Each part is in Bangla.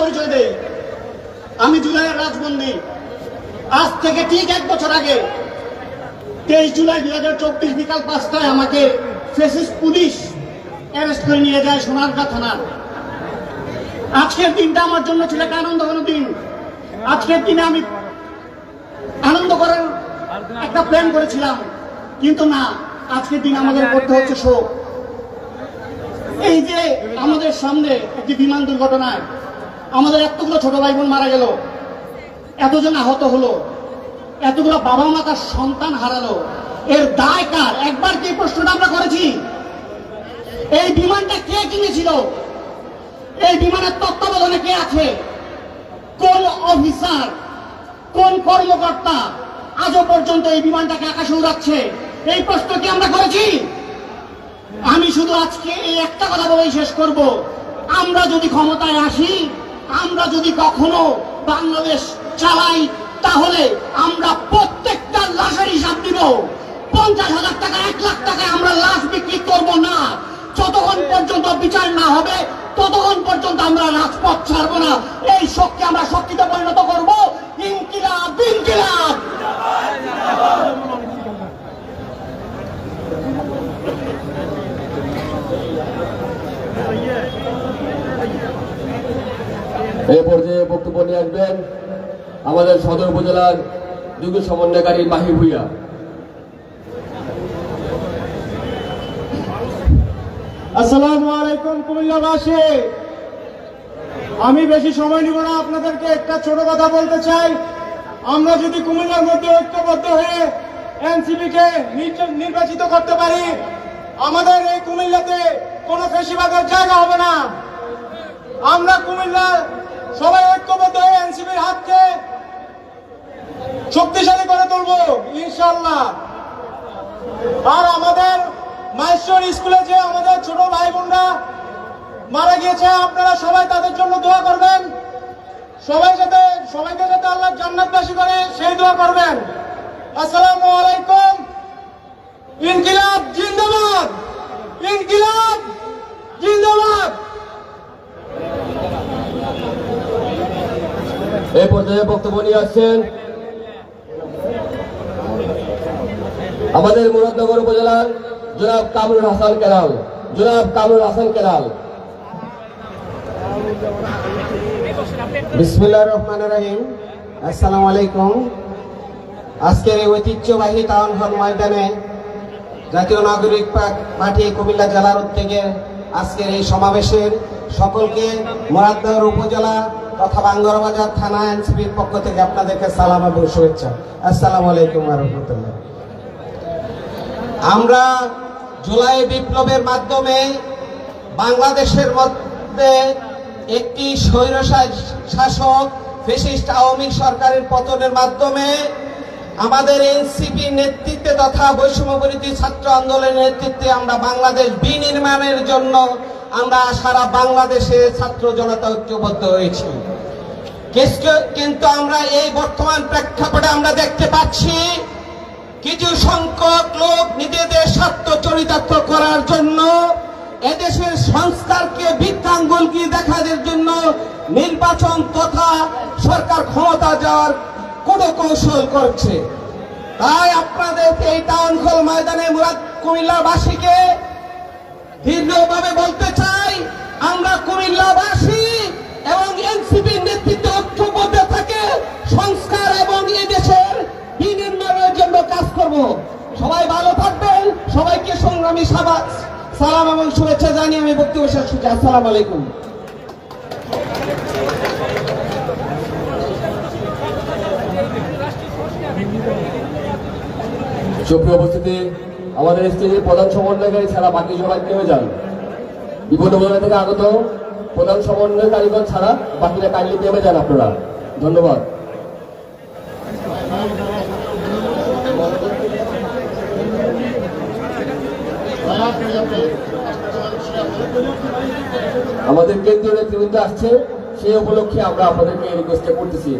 পরিচয় দেই। আমি জুলাইয়ের রাজবন্দি। আজ থেকে ঠিক এক বছর আগে তেইশ জুলাই দুই হাজার চব্বিশ বিকাল পাঁচটায় আমাকে ফেসিস পুলিশ অ্যারেস্ট করে নিয়ে যায় সোনারগাঁ থানার। আজকের দিনটা আমার জন্য ছিল একটা আনন্দ ঘন দিন। আজকের দিনে আমি আনন্দ করার একটা প্ল্যান করেছিলাম। কিন্তু না, আজকের দিন আমাদের করতে হচ্ছে শোক। এই যে আমাদের সামনে একটি বিমান দুর্ঘটনায় আমাদের এতগুলো ছোট ভাই বোন মারা গেল। এতজন আহত হলো। এতগুলো বাবা মা তার সন্তান হারালো। এর দায় কার? একবার কি প্রশ্নটা আমরা করেছি? এই বিমানটা কে কিনেছিল? এই বিমানের তত্ত্বাবধানে কে আছে? কোন অফিসার, কোন কর্মকর্তা আজও পর্যন্ত এই বিমানটাকে আকাশে উড়াচ্ছে? এই প্রশ্ন কি আমরা করেছি? আমি শুধু আজকে এই একটা কথা বলেই শেষ করব। আমরা যদি ক্ষমতায় আসি আমরা যদি কখনো বাংলাদেশ চালাই, তাহলে আমরা প্রত্যেকটা লাশের হিসাব দিব। পঞ্চাশ হাজার টাকা, এক লাখ টাকায় আমরা লাশ বিক্রি করব না। যতক্ষণ পর্যন্ত বিচার না হবে, ততক্ষণ পর্যন্ত আমরা রাজপথ ছাড়বো না। এই শক্তি আমরা শক্তিতে পরিণত করব। ইনকিলাব ইনকিলাব! এই পর্যায়ে বক্তব্য নিয়ে আসবেন আমাদের সদর উপজেলার যুগ সমন্বয়কারী মাহি ভুইয়া। আসসালামু আলাইকুম কুমিল্লাবাসী। আমি বেশি সময় নিব না, আপনাদেরকে একটা ছোট কথা বলতে চাই। আমরা যদি কুমিল্লার মধ্যে ঐক্যবদ্ধ হয়ে এনসিপি কে নির্বাচিত করতে পারি, আমাদের এই কুমিল্লাতে কোনো ফেসিবাদের জায়গা হবে না। আমরা কুমিল্লা সবাই ঐক্যবদ্ধ হয়ে এনসিপির হাতকে শক্তিশালী করে তুলবো ইনশাল্লাহ আর আমাদের মাইশ্বর স্কুলে যে আমাদের ছোট ভাই বোনরা মারা গিয়েছে, আপনারা সবাই তাদের জন্য দোয়া করবেন। সবাই যাতে, সবাইকে যাতে আল্লাহ জান্নাতবাসী করে, সেই দোয়া করবেন। আসসালামু আলাইকুম। ইনকিলাব জিন্দাবাদ। ইনকিলাব জিন্দাবাদ। এই পর্যায়ে বক্তব্য নিয়ে আসছেন আমাদের মুরাদনগর উপজেলার জনাব কামরুল হাসান কেরাল জনাব কামরুল হাসান কেরাল বিসমিল্লাহ রহমান রহিম। আসসালামু আলাইকুম। আজকের এই ঐতিহ্যবাহী টাউন হল ময়দানে জাতীয় নাগরিক পার্টি কুমিল্লা জেলার উদ্যোগে আজকের এই সমাবেশের সকলকে মুরাদনগর উপজেলা তথা বাঙ্গরবাজার থানা এনসিপির পক্ষ থেকে আপনাদেরকে সালাম এবং শুভেচ্ছা। আসসালামু আলাইকুম রহমতুল্লাহ। আমরা জুলাই বিপ্লবের মাধ্যমে বাংলাদেশের মধ্যে একটি স্বৈর শাসক ফেসিস্ট আওয়ামী সরকারের পতনের মাধ্যমে আমাদের এনসিপি নেতৃত্বে তথা বৈষম্যবিরোধী ছাত্র আন্দোলনের নেতৃত্বে আমরা বাংলাদেশ বিনির্মাণের জন্য আমরা সারা বাংলাদেশে ছাত্র জনতা ঐক্যবদ্ধ হয়েছি। কিন্তু আমরা এই বর্তমান প্রেক্ষাপটে আমরা দেখতে পাচ্ছি, কিছু সংখ্যক লোক নিজেদের স্বার্থ চরিতার্থ করার জন্য এদেশের সংস্কারকে বৃত্তাঙ্গুলকি দেখাদের জন্য নির্বাচন তথা সরকার ক্ষমতা যাওয়ার কোনো কৌশল করছে। তাই আপনাদের এই টাউন হল ময়দানে মুরাদ কুমিল্লাবাসীকে দীর্ঘভাবে বলতে চাই, আমরা কুমিল্লাবাসী এবং এনসিপি নেতৃত্বে ঐক্যবদ্ধ থাকে সংস্কার এবং এদেশের বিনির্মাণের জন্য কাজ করব। সবাই ভালো থাকবেন, সবাইকে সংগ্রামী সাবা- সালাম এবং শুভেচ্ছা জানিয়ে আমি বক্তব্য শেষ করছি। আসসালামু আলাইকুম। সুপ্রিয় উপস্থিতি আমাদের স্টেজের প্রধান সমন্বয়কারী ছাড়া বাকি সবাই নেমে যান বিভিন্ন উপজেলা থেকে আগত প্রধান সমন্বয়কারীগণ ছাড়া বাকিরা কাইন্ডলি নেমে যান আপনারা। ধন্যবাদ। আমাদের কেন্দ্রীয় নেতৃবৃন্দ আসছে, সেই উপলক্ষে আমরা আপনাদেরকে এই রিকোয়েস্টটা করতেছি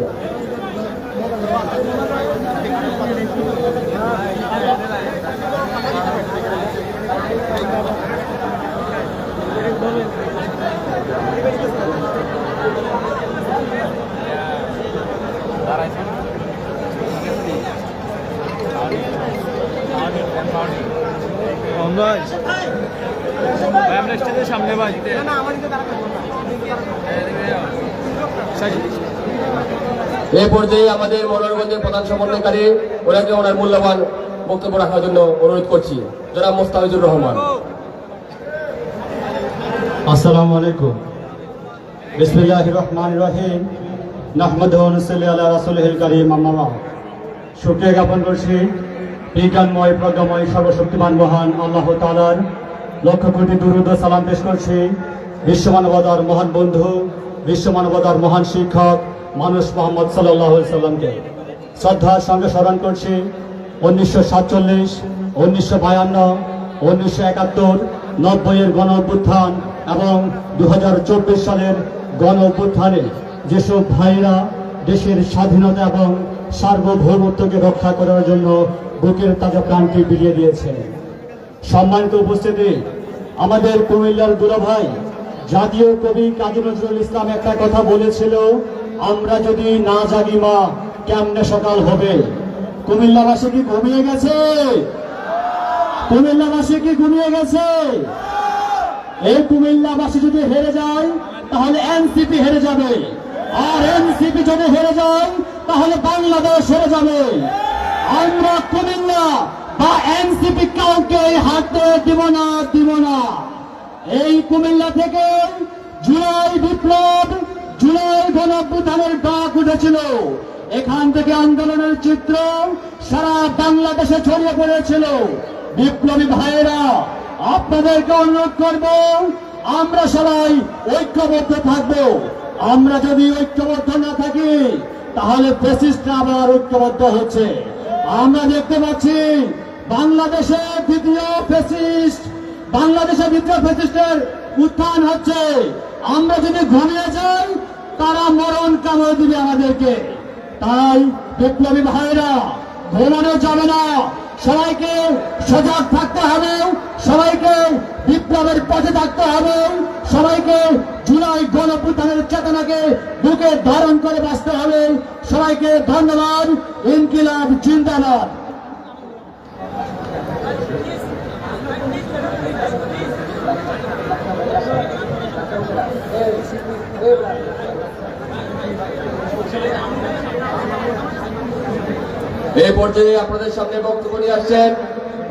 সামনে এ পর্যায়ে আমাদের মনোরঞ্জন প্রধান সমন্বয়কারী ওনাকে ওনার মূল্যবান বক্তব্য রাখার জন্য অনুরোধ করছি। জনাব মোস্তাফিজুর রহমান। আসসালামু আলাইকুম। বিসমিল্লাহির রহমানির রহিম। নাহমাদুহু ওয়া নুসাল্লি আলা রাসূলিহিল কারীম, আম্মা বা'দ। শুকরিয়া জ্ঞাপন করছি, বিজ্ঞানময়, প্রজ্ঞাময়, সর্বশক্তিমান, মহান আল্লাহ তাআলার লক্ষ কোটি দুরুদ সালাম পেশ করছি। বিশ্ব মানবতার মহান বন্ধু বিশ্ব মানবতার মহান শিক্ষক, মানুষ মোহাম্মদ সাল্লাল্লাহু আলাইহি সাল্লামকে শ্রদ্ধার সঙ্গে স্মরণ করছি উনিশশো সাতচল্লিশ, উনিশশো বায়ান্ন, উনিশশো একাত্তর, নব্বইয়ের গণ অভ্যুত্থান এবং দু চব্বিশ সালের গণ অভ্যুত্থানে যেসব ভাইরা দেশের স্বাধীনতা এবং সার্বভৌমত্বকে রক্ষা করার জন্য বুকের তাজা প্রাণটি বিলিয়ে দিয়েছেন। সম্মানিত উপস্থিতি, আমাদের কুমিল্লার দুলাভাই জাতীয় কবি কাজী নজরুল ইসলাম একটা কথা বলেছিল, আমরা যদি না জাগি মা, কেমনে সকাল হবে? কুমিল্লাবাসী কি ঘুমিয়ে গেছে? কুমিল্লাবাসী কি ঘুমিয়ে গেছে? এই কুমিল্লাবাসী যদি হেরে যায়, তাহলে এনসিপি হেরে যাবে। আর এনসিপি যদি হেরে যায়, তাহলে বাংলাদেশ হেরে যাবে। আমরা কুমিল্লা বা এনসিপি কাউকে হাতে দিব না দিব না। এই কুমিল্লা থেকে জুলাই বিপ্লব, জুলাই গণঅভ্যুত্থানের ডাক উঠেছিল। এখান থেকে আন্দোলনের চিত্র সারা বাংলাদেশে ছড়িয়ে পড়েছিল। বিপ্লবী ভাইয়েরা, আপনাদেরকে অনুরোধ করব, আমরা সবাই ঐক্যবদ্ধ থাকব। আমরা যদি ঐক্যবদ্ধ না থাকি, তাহলে ফেসিস্টরা আবার ঐক্যবদ্ধ হচ্ছে। আমরা দেখতে পাচ্ছি, বাংলাদেশে দ্বিতীয় ফেসিস্ট বাংলাদেশে দ্বিতীয় ফেসিস্টের উত্থান হচ্ছে। আমরা যদি ঘুমিয়ে যাই, তারা মরণ কামড় দিবে আমাদেরকে। তাই বিপ্লবী ভাইরা ঘুমানো যাবে না সবাইকে সজাগ থাকতে হবে, সবাইকে বিপ্লবের পথে থাকতে হবে, সবাইকে জুলাই গণপ্রধানের চেতনাকে বুকে ধারণ করে বাঁচতে হবে, সবাইকে ধন্যবাদ, ইনকিলাব জিন্দাবাদ। এই পর্যায়ে আপনাদের সামনে বক্তব্য নিয়ে আসছেন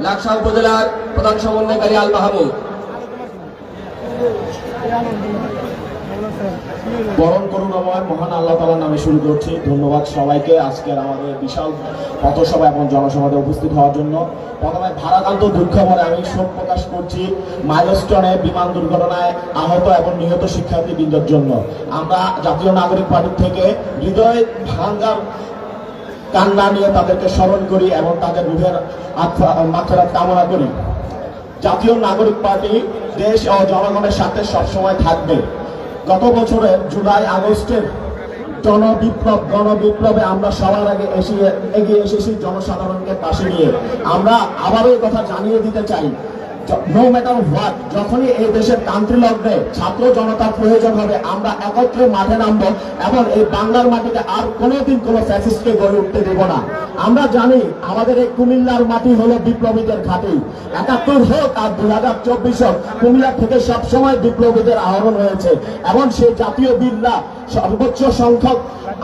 লাকসা উপজেলার প্রধান সমন্বয়কারী আল মাহমুদ। বরণ করুণাময় মহান আল্লাহ তালার নামে শুরু করছি। ধন্যবাদ সবাইকে আজকের আমাদের বিশাল পথসভা এবং জনসভাতে উপস্থিত হওয়ার জন্য। প্রথমে ভারাকান্ত দুঃখ ভরে আমি শোক প্রকাশ করছি মাইলস্টনে বিমান দুর্ঘটনায় আহত এবং নিহত শিক্ষার্থীবৃন্দের জন্য। আমরা জাতীয় নাগরিক পার্টি থেকে হৃদয় ভাঙ্গার কান্না নিয়ে তাদেরকে স্মরণ করি এবং তাদের রুহের মাত্রা কামনা করি। জাতীয় নাগরিক পার্টি দেশ ও জনগণের সাথে সবসময় থাকবে। গত বছরের জুলাই আগস্টের জনবিপ্লব, গণবিপ্লবে আমরা সবার আগে এসে এগিয়ে এসেছি জনসাধারণকে পাশে নিয়ে। আমরা আবারও কথা জানিয়ে দিতে চাই। নো ম্যাটার হোয়াট যখনই এই দেশের কান্ট্রি লগ্নে ছাত্র জনতার প্রয়োজন হবে, আমরা একত্রে মাঠে এবং এই বাংলার মাটিতে আর কোনোদিন কোনো ফ্যাসিস্টকে গড়ে উঠতে দেব না। আমরা জানি আমাদের এই কুমিল্লার মাটি হলো বিপ্লবীদের ঘাঁটি। একাত্তর হোক আর হাজার চব্বিশ হোক, কুমিল্লা থেকে সবসময় বিপ্লবীদের আহরণ হয়েছে। এবং সেই জাতীয় বীররা সর্বোচ্চ সংখ্যক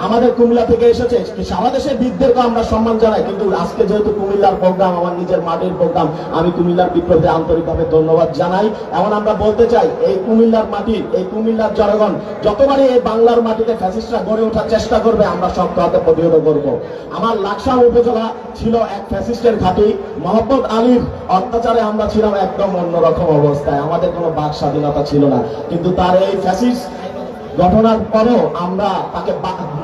আমাদের কুমিল্লা থেকে এসেছে। সারা দেশের বীরদেরকে আমরা সম্মান জানাই। কিন্তু আজকে যেহেতু কুমিল্লার প্রোগ্রাম, আমার নিজের মাটির প্রোগ্রাম, আমি কুমিল্লার বিপ্লবীদের আন্তরিকভাবে ধন্যবাদ জানাই। এবং আমরা বলতে চাই, এই কুমিল্লার মাটির এই কুমিল্লার জনগণ, যতবারই এই বাংলার মাটিতে ফ্যাসিস্টরা গড়ে ওঠার চেষ্টা করবে, আমরা শক্ত হাতে প্রতিহত করব। আমার লাকসা উপজেলা ছিল এক ফ্যাসিস্টের ঘাঁটি। মোহাম্মদ আলীর অত্যাচারে আমরা ছিলাম একদম অন্যরকম অবস্থায়। আমাদের কোনো বাক স্বাধীনতা ছিল না। কিন্তু তার এই ফ্যাসিস্ট ঘটনার পরেও আমরা তাকে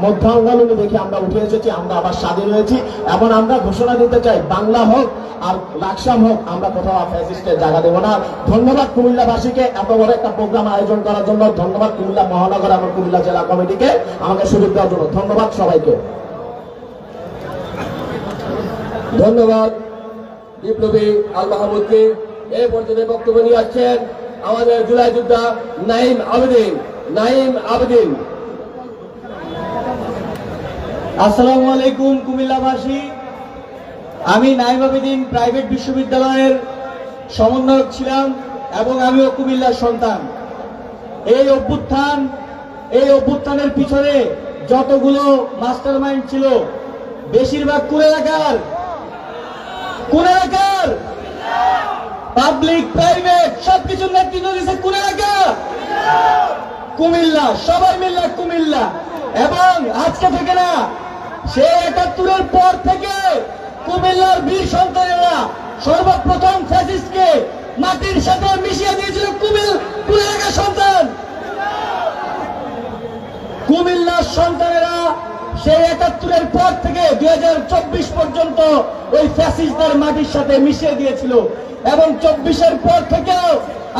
মধ্য আন্দোলনে দেখে আমরা উঠে এসেছি, আমরা আবার স্বাধীন হয়েছি এবং আমরা ঘোষণা দিতে চাই, বাংলা হোক আর লাকসাম হোক, আমরা কোথাও ফ্যাসিস্টের জায়গা দেবো না। ধন্যবাদ কুমিল্লাবাসীকে এত বড় একটা প্রোগ্রাম আয়োজন করার জন্য। ধন্যবাদ কুমিল্লা মহানগর এবং কুমিল্লা জেলা কমিটিকে। আমাকে সুযোগ দেওয়ার জন্য ধন্যবাদ সবাইকে। ধন্যবাদ বিপ্লবী আল মাহমুদকে। এই পর্যায়ে বক্তব্য নিয়ে আসছেন আমাদের জুলাই যোদ্ধা নাইম আবেদিন। নাইম আবেদিন। আসসালামু আলাইকুম কুমিল্লাবাসী। আমি নাইম আবেদিন প্রাইভেট বিশ্ববিদ্যালয়ের সমন্বয়ক ছিলাম এবং আমিও কুমিল্লার সন্তান। এই অভ্যুত্থান, এই অভ্যুত্থানের পিছনে যতগুলো মাস্টার মাইন্ড ছিল, বেশিরভাগ কোন এলাকার? কোন এলাকার? পাবলিক, প্রাইভেট, সবকিছুর নেতৃত্ব দিয়েছে কোন এলাকা কুমিল্লা, সবাই মিল্লা কুমিল্লা। এবং আজকে থেকে না, সেই একাত্তরের পর থেকে কুমিল্লার বীর সন্তানেরা সর্বপ্রথম ফ্যাসিস্টকে মাটির সাথে মিশিয়ে দিয়েছিল কুমিল কুমিল্লার সন্তান। কুমিল্লার সন্তানেরা সেই একাত্তরের পর থেকে দুই হাজার চব্বিশ পর্যন্ত ওই ফ্যাসিস্টদের মাটির সাথে মিশিয়ে দিয়েছিল। এবং চব্বিশের পর থেকেও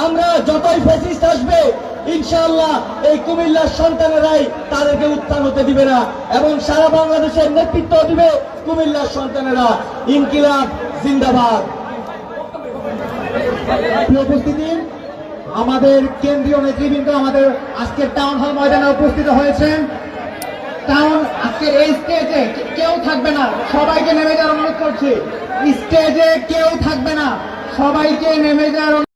আমরা যতই ফ্যাসিস্ট আসবে ইনশাআল্লাহ এই কুমিল্লার সন্তানেরাই তাদেরকে উত্থান হতে দিবে না এবং সারা বাংলাদেশের নেতৃত্ব দিবে কুমিল্লার সন্তানেরা। ইনকিলাব জিন্দাবাদ। উপস্থিতি? আমাদের কেন্দ্রীয় নেতৃবৃন্দ আমাদের আজকের টাউন হল ময়দানে উপস্থিত হয়েছেন। টাউন আজকের এই স্টেজে কেউ থাকবে না। সবাইকে নেমে যাওয়ার অনুরোধ করছি। স্টেজে কেউ থাকবে না। সবাইকে নেমে যাওয়ার